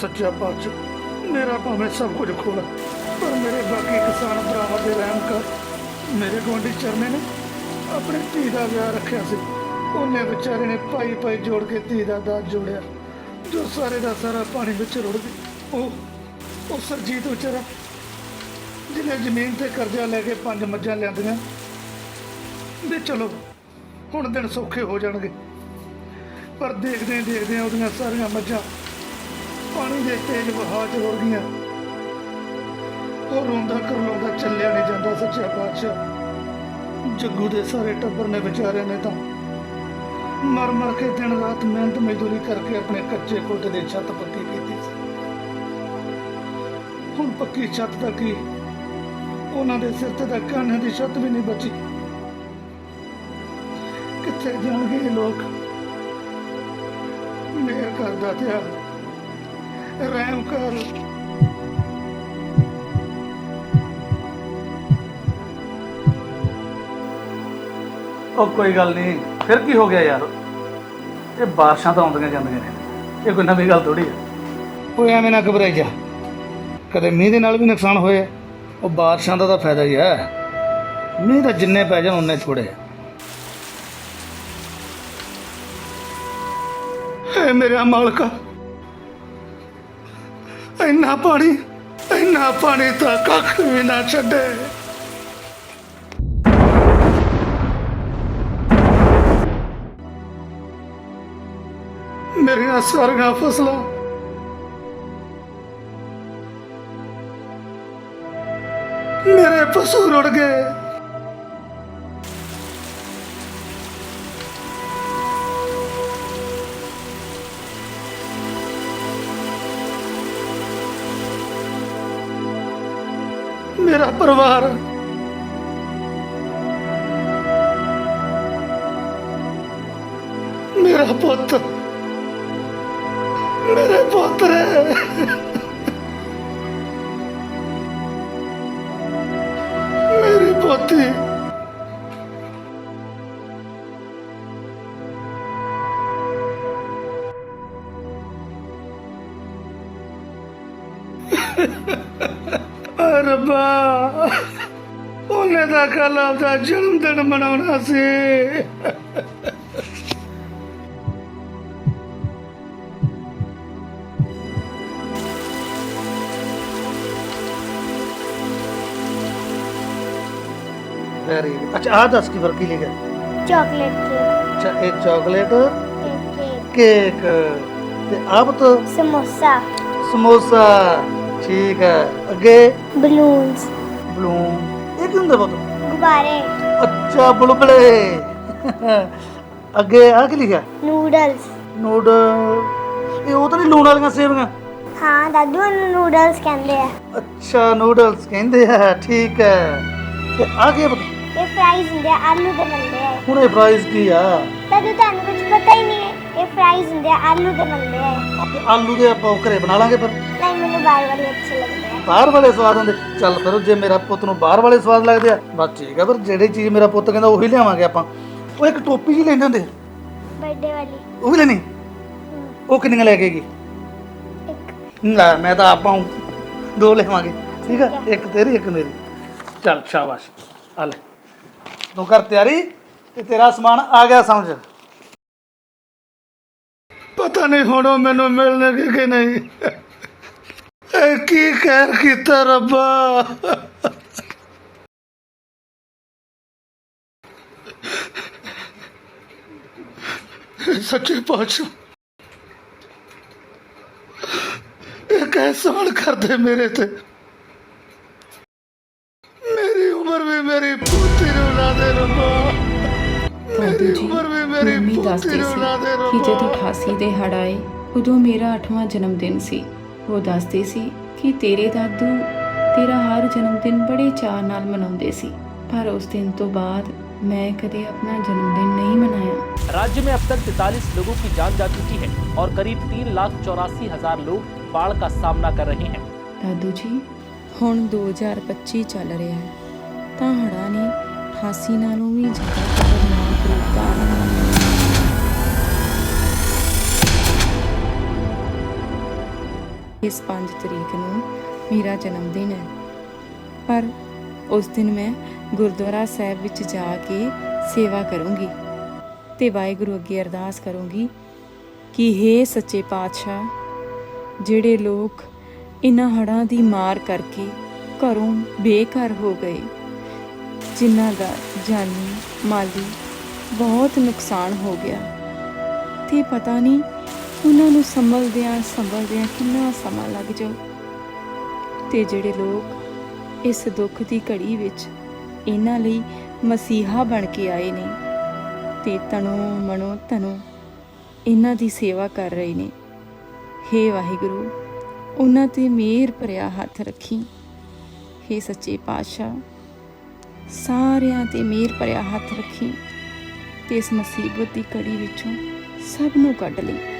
ਸੱਚਾ ਪਾਤਸ਼ਾਹ ਮੇਰਾ ਭਾਵੇਂ ਸਭ ਕੁਝ ਖੋਲਾ, ਪਰ ਮੇਰੇ ਬਾਕੀ ਕਿਸਾਨ ਭਰਾਵਾਂ ਦੇ ਰਹਿਮ ਕਰ। ਮੇਰੇ ਗੁਆਂਢੀ ਚਰਨੇ ਨੇ ਆਪਣੀ ਧੀ ਦਾ ਵਿਆਹ ਰੱਖਿਆ ਸੀ। ਉਹਨੇ ਵਿਚਾਰੇ ਨੇ ਪਾਈ ਪਾਈ ਜੋੜ ਕੇ ਧੀ ਦਾ ਦਾਜ ਜੋੜਿਆ। ਜੋ ਸਾਰੇ ਦਾ ਸਾਰਾ ਪਾਣੀ ਵਿੱਚ ਰੁੜ ਗਈ ਉਹ ਉਹ ਸਰਜੀਤ ਵਿਚਾਰਾ, ਜਿਹਨੇ ਜ਼ਮੀਨ ਤੇ ਕਰਜ਼ਾ ਲੈ ਕੇ ਪੰਜ ਮੱਝਾਂ ਲਿਆਂਦੀਆਂ। ਵੀ ਚਲੋ, ਹੁਣ ਦਿਨ ਸੌਖੇ ਹੋ ਜਾਣਗੇ। ਪਰ ਦੇਖਦੇ ਦੇਖਦੇ ਉਹਦੀਆਂ ਸਾਰੀਆਂ ਮੱਝਾਂ ਪਾਣੀ ਦੇ ਤੇਜ਼ ਵਹਾਅ 'ਚ ਰੁੜ ਗਈਆਂ ਉਹ ਰੋਂਦਾ ਕਰਲਾਉਂਦਾ ਚੱਲਿਆ ਨਹੀਂ ਜਾਂਦਾ ਸੱਚਾ ਪਾਤਸ਼ਾਹ। ਜੱਗੂ ਦੇ ਸਾਰੇ ਟੱਬਰ ਨੇ ਵਿਚਾਰਿਆਂ ਨੇ ਤਾਂ ਮਰ ਮਰ ਕੇ ਦਿਨ ਰਾਤ ਮਿਹਨਤ ਮਜ਼ਦੂਰੀ ਕਰਕੇ ਆਪਣੇ ਕੱਚੇ ਕੋਠੇ ਦੀ ਛੱਤ ਪੱਕੀ ਕੀਤੀ ਸੀ। ਹੁਣ ਪੱਕੀ ਛੱਤ ਦਾ ਕੀ? ਉਹਨਾਂ ਦੇ ਸਿਰ ਤੇ ਤਾਂ ਕਾਨੇ ਦੀ ਛੱਤ ਵੀ ਨਹੀਂ ਬਚੀ। ਕਿੱਥੇ ਜਾਣਗੇ ਇਹ ਲੋਕ? ਮੇਰ ਕਰਦਾ ਤਿਆ ਰਹਿਮ ਕਰ ਉਹ ਕੋਈ ਗੱਲ ਨਹੀਂ ਫਿਰ ਕੀ ਹੋ ਗਿਆ ਯਾਰ? ਇਹ ਬਾਰਿਸ਼ਾਂ ਤਾਂ ਆਉਂਦੀਆਂ ਜਾਂਦੀਆਂ ਨੇ। ਇਹ ਕੋਈ ਨਵੀਂ ਗੱਲ ਥੋੜੀ ਹੈ ਉਹ ਐਵੇਂ ਨਾ ਘਬਰਾਈ ਜਾ। ਕਦੇ ਮੀਂਹ ਦੇ ਨਾਲ ਵੀ ਨੁਕਸਾਨ ਹੋਇਆ ਉਹ ਬਾਰਿਸ਼ਾਂ ਦਾ ਤਾਂ ਫਾਇਦਾ ਹੀ ਹੈ। ਮੀਂਹ ਤਾਂ ਜਿੰਨੇ ਪੈ ਜਾਣ ਉਨੇ ਥੋੜੇ ਹੈ ਮੇਰੇ ਮਾਲਕਾ ਇੰਨਾ ਪਾਣੀ ਇੰਨਾ ਪਾਣੀ ਤਾਂ ਕੱਖ ਵੀ ਨਾ ਛੱਡੇ। ਮੇਰੀਆਂ ਸਾਰੀਆਂ ਫਸਲਾਂ ਮੇਰੇ ਪਸ਼ੂ ਰੁੜ ਗਏ। ਮੇਰਾ ਪਰਿਵਾਰ। ਮੇਰਾ ਪੁੱਤ। ਮੇਰੇ ਪੁੱਤਰੇ। ਮੇਰੀ ਪੋਤੀ। ਆ ਰੱਬਾ। ਉਹਨੇ ਤਾਂ ਕੱਲ ਆਪਦਾ ਜਨਮ ਦਿਨ ਮਨਾਉਣਾ ਸੀ। ਵੈਰੀ ਅੱਛਾ ਆ ਦੱਸ ਕੀ ਫ਼ਰਕ ਕੀ ਲਿਖਿਆ ਚਾਕਲੇਟ ਕੇਕ। ਅੱਛਾ ਇਹ ਚਾਕਲੇਟ ਤੇ ਕੇਕ। ਕੇਕ ਤੇ ਆਪ ਤਾਂ ਸਮੋਸਾ। ਸਮੋਸਾ। ਠੀਕ ਹੈ। ਅੱਗੇ? ਬਲੂਨਸ ਬਲੂਨ ਇਹ ਕੀ ਹੁੰਦਾ ਪੁੱਤ? ਗੁਬਾਰੇ। ਅੱਛਾ ਬੁਲਬਲੇ। ਅੱਗੇ ਆ ਕੀ ਲਿਖਿਆ? ਨੂਡਲਸ ਨੂਡ ਇਹ ਉਹ ਤਾਂ ਨਹੀਂ ਲੂਣ ਵਾਲੀਆਂ ਸੇਵੀਆਂ? ਹਾਂ ਦਾਦੂ ਉਹਨੂੰ ਨੂਡਲਸ ਕਹਿੰਦੇ ਆ। ਅੱਛਾ ਨੂਡਲਸ ਕਹਿੰਦੇ ਆ। ਠੀਕ ਹੈ। ਤੇ ਆ ਕੀ ਇਹ ਫਰਾਈਜ਼ ਹੁੰਦੇ ਆ ਆਲੂ ਦੇ ਬਣਦੇ ਹੁਣ ਇਹ ਫਰਾਈਜ਼ ਕੀ ਆ? ਦਾਦੂ ਤੁਹਾਨੂੰ ਕੁਝ ਪਤਾ ਹੀ ਨਹੀਂ ਇਹ ਫਰਾਈਜ਼ ਹੁੰਦੇ ਆ ਆਲੂ ਦੇ ਬਣਦੇ ਆਲੂ ਦੇ ਆਪਾਂ ਘਰੇ ਬਣਾ ਲਾਂਗੇ ਫਿਰ। ਬਾਹਰ ਵਾਲੇ ਅੱਛੇ ਲੱਗਦੇ ਆ। ਬਾਹਰ ਵਾਲੇ ਸਵਾਦ ਹੁੰਦੇ। ਚੱਲ ਫਿਰ ਜੇ ਮੇਰਾ ਪੁੱਤ ਨੂੰ ਬਾਹਰ ਵਾਲੇ ਸਵਾਦ ਲੱਗਦੇ ਆ ਬਸ ਠੀਕ ਆ ਫਿਰ ਜਿਹੜੀ ਚੀਜ਼ ਮੇਰਾ ਪੁੱਤ ਕਹਿੰਦਾ ਉਹੀ ਲਿਆਵਾਂਗੇ ਆਪਾਂ। ਉਹ ਇੱਕ ਟੋਪੀ ਜੀ ਲੈਂਦੇ ਹੁੰਦੇ। ਬਰਥਡੇ ਵਾਲੀ। ਉਹ ਵੀ ਲੈਣੀ? ਉਹ ਕਿੰਨੀਆਂ ਲੈ ਕੇ ਗਈ? ਇੱਕ। ਲੈ ਮੈਂ ਤਾਂ ਆਪਾਂ ਦੋ ਲਿਆਵਾਂਗੇ। ਠੀਕ ਆ। ਇੱਕ ਤੇਰੀ ਇੱਕ ਮੇਰੀ। ਚੱਲ ਸ਼ਾਬਾਸ਼। ਆ ਲੈ। ਤੂੰ ਕਰ ਤਿਆਰੀ ਤੇ ਤੇਰਾ ਸਮਾਨ ਆ ਗਿਆ ਸਮਝ। ਪਤਾ ਨਹੀਂ ਹੁਣ ਉਹ ਮੈਨੂੰ ਮਿਲਣਗੇ ਕਿ ਨਹੀਂ। ਇਹ ਕੀ ਕਹਿਰ ਕੀਤਾ ਰੱਬਾ? ਸੱਚੇ ਪਾਤਸ਼ਾਹ ਇਹ ਕਹਿਸਾਨ ਕਰਦੇ ਮੇਰੇ ਤੇ। ਮੇਰੀ ਉਮਰ ਵੀ ਮੇਰੀ ਪੋਤੀ ਨੂੰ ਲਾ ਦੇ ਰੱਬਾ। ਮੇਰੀ ਉਮਰ ਵੀ ਮੇਰੀ ਪੋਤੀ ਨੂੰ ਲਾ ਦੇ ਸੀ ਕਿ ਜਦੋਂ ਰੱਬਾ। 88 ਦੇ ਹੜ੍ਹ ਆਏ ਉਦੋਂ ਮੇਰਾ 8ਵਾਂ ਜਨਮ ਦਿਨ ਸੀ। ਉਹ ਦੱਸਦੇ ਸੀ ਕਿ ਤੇਰੇ ਦਾਦੂ ਤੇਰਾ ਹਰ ਜਨਮ ਦਿਨ ਬੜੇ ਚਾਅ ਨਾਲ ਮਨਾਉਂਦੇ ਸੀ ਪਰ ਉਸ ਦਿਨ ਤੋਂ ਬਾਅਦ ਮੈਂ ਕਦੇ ਆਪਣਾ ਜਨਮ ਦਿਨ ਨਹੀਂ ਮਨਾਇਆ राज्य में अब तक 43 लोगों की जान जा चुकी है और करीब तीन लाख चौरासी हजार लोग बाढ़ का सामना कर रहे हैं ਦਾਦੂ ਜੀ ਹੁਣ 2025 ਚੱਲ ਰਿਹਾ ਹੈ ਤਾਂ ਹੜ੍ਹਾਂ ਨੇ 88 ਨਾਲੋਂ ਵੀ ਜ਼ਿਆਦਾ ਖਤਰਨਾਕ ਰੂਪ ਧਾਰਨ ਇਸ 5 ਤਰੀਕ ਨੂੰ ਮੇਰਾ ਜਨਮ ਦਿਨ ਹੈ। ਪਰ ਉਸ ਦਿਨ ਮੈਂ ਗੁਰਦੁਆਰਾ ਸਾਹਿਬ ਵਿੱਚ ਜਾ ਕੇ ਸੇਵਾ ਕਰੂੰਗੀ ਤੇ ਵਾਹਿਗੁਰੂ ਅੱਗੇ ਅਰਦਾਸ ਕਰੂੰਗੀ ਕਿ हे ਸੱਚੇ ਪਾਤਸ਼ਾਹ, ਜਿਹੜੇ ਲੋਕ ਇਨ੍ਹਾਂ ਹੜ੍ਹਾਂ ਦੀ ਮਾਰ ਕਰਕੇ ਘਰੋਂ ਬੇਘਰ ਹੋ ਗਏ, ਜਿਨ੍ਹਾਂ ਦਾ ਜਾਨੀ ਮਾਲੀ ਬਹੁਤ ਨੁਕਸਾਨ ਹੋ ਗਿਆ। ਤੇ ਪਤਾ ਨਹੀਂ ਉਹਨਾਂ ਨੂੰ ਸੰਭਲਦਿਆਂ ਸੰਭਲਦਿਆਂ ਕਿੰਨਾ ਸਮਾਂ ਲੱਗ ਜਾਊ। ਤੇ ਜਿਹੜੇ ਲੋਕ ਇਸ ਦੁੱਖ ਦੀ ਘੜੀ ਵਿੱਚ ਇਹਨਾਂ ਲਈ ਮਸੀਹਾ ਬਣ ਕੇ ਆਏ ਨੇ ਤੇ ਤਨੋ ਮਨੋ ਤਨੋ ਇਹਨਾਂ ਦੀ ਸੇਵਾ ਕਰ ਰਹੇ ਨੇ। ਹੇ ਵਾਹਿਗੁਰੂ, ਉਹਨਾਂ ਤੇ ਮਿਹਰ ਭਰਿਆ ਹੱਥ ਰੱਖੀ। ਹੇ ਸੱਚੇ ਪਾਤਸ਼ਾਹ, ਸਾਰਿਆਂ ਤੇ ਮਿਹਰ ਭਰਿਆ ਹੱਥ ਰੱਖੀ ਤੇ ਇਸ ਮੁਸੀਬਤ ਦੀ ਘੜੀ ਵਿੱਚੋਂ ਸਭ ਨੂੰ ਕੱਢ ਲਈ।